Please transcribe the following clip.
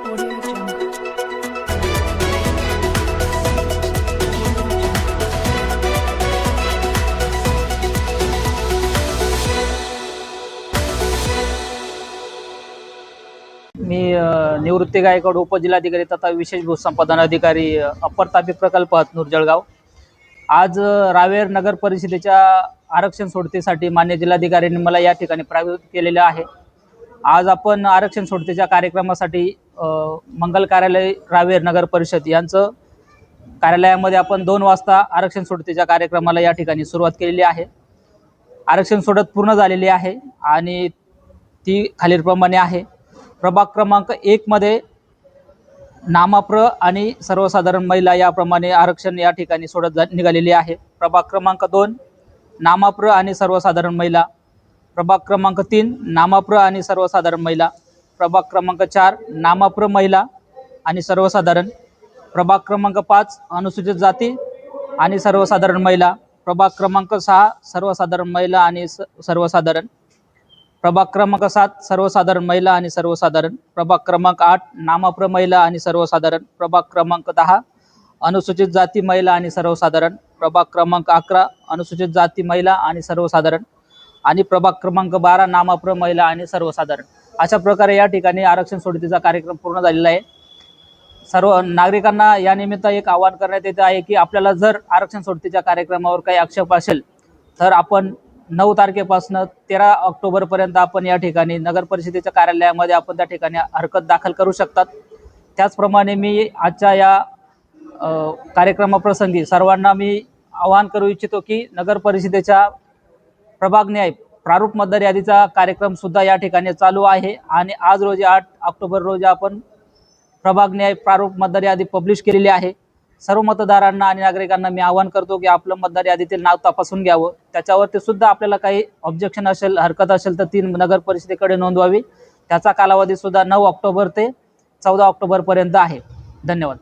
मी निवृत्ती गायकवाड उपजिल्हाधिकारी तथा विशेष भूसंपादन अधिकारी अप्पर तापी प्रकल्प हतनूर जळगाव आज रावेर नगर परिषदेच्या आरक्षण सोडतीसाठी मान्य जिल्हाधिकाऱ्यांनी मला या ठिकाणी प्रायोजित केलेलं आहे. आज आपण आरक्षण सोडतीच्या कार्यक्रमासाठी मंगल कार्यालय रावेर नगर परिषद यांचं कार्यालयामध्ये आपण दोन वाजता आरक्षण सोडतीच्या कार्यक्रमाला या ठिकाणी सुरुवात केलेली आहे. आरक्षण सोडत पूर्ण झालेली आहे आणि ती खालीलप्रमाणे आहे. प्रभाग क्रमांक एकमध्ये नामाप्र आणि सर्वसाधारण महिला याप्रमाणे आरक्षण या ठिकाणी सोडत जा निघालेली आहे. प्रभाग क्रमांक दोन नामाप्र आणि सर्वसाधारण महिला. प्रभाग क्रमांक तीन नामाप्र आणि सर्वसाधारण महिला. प्रभाग क्रमांक चार नामाप्र महिला आणि सर्वसाधारण. प्रभाग क्रमांक पाच अनुसूचित जाती आणि सर्वसाधारण महिला. प्रभाग क्रमांक सहा सर्वसाधारण महिला आणि स सर्वसाधारण. प्रभाग क्रमांक सात सर्वसाधारण महिला आणि सर्वसाधारण. प्रभाग क्रमांक आठ नामाप्र महिला आणि सर्वसाधारण. प्रभाग क्रमांक दहा अनुसूचित जाती महिला आणि सर्वसाधारण. प्रभाग क्रमांक अकरा अनुसूचित जाती महिला आणि सर्वसाधारण. आणि प्रभाग क्रमांक बारा नामाप्र महिला आणि सर्वसाधारण. अशा प्रकारे या ठिकाणी आरक्षण सोडतीचा कार्यक्रम पूर्ण झालेला आहे. सर्व नागरिकांना या निमित्त एक आवाहन करण्यात येत आहे की आपल्याला जर आरक्षण सोडतीच्या कार्यक्रमावर काही आक्षेप असेल तर आपण नऊ तारखेपासून तेरा ऑक्टोबरपर्यंत आपण या ठिकाणी नगर परिषदेच्या कार्यालयामध्ये आपण त्या ठिकाणी हरकत दाखल करू शकतात. त्याचप्रमाणे मी आजच्या या कार्यक्रमाप्रसंगी सर्वांना मी आवाहन करू इच्छितो की नगर परिषदेच्या प्रभाग न्याय प्रारूप मतदार यादीचा कार्यक्रम सुद्धा या ठिकाणी चालू आहे. आणि आज रोजी आठ ऑक्टोबर रोजी आपण प्रभाग न्याय प्रारूप मतदार यादी पब्लिश केलेली आहे. सर्व मतदारांना आणि नागरिकांना मी आवाहन करतो की आपलं मतदार यादीतील नाव तपासून घ्यावं. त्याच्यावरती सुद्धा आपल्याला काही ऑब्जेक्शन असेल हरकत असेल तर ती नगर परिषदेकडे नोंदवावी. त्याचा कालावधी सुद्धा नऊ ऑक्टोबर ते चौदा ऑक्टोबरपर्यंत आहे. धन्यवाद.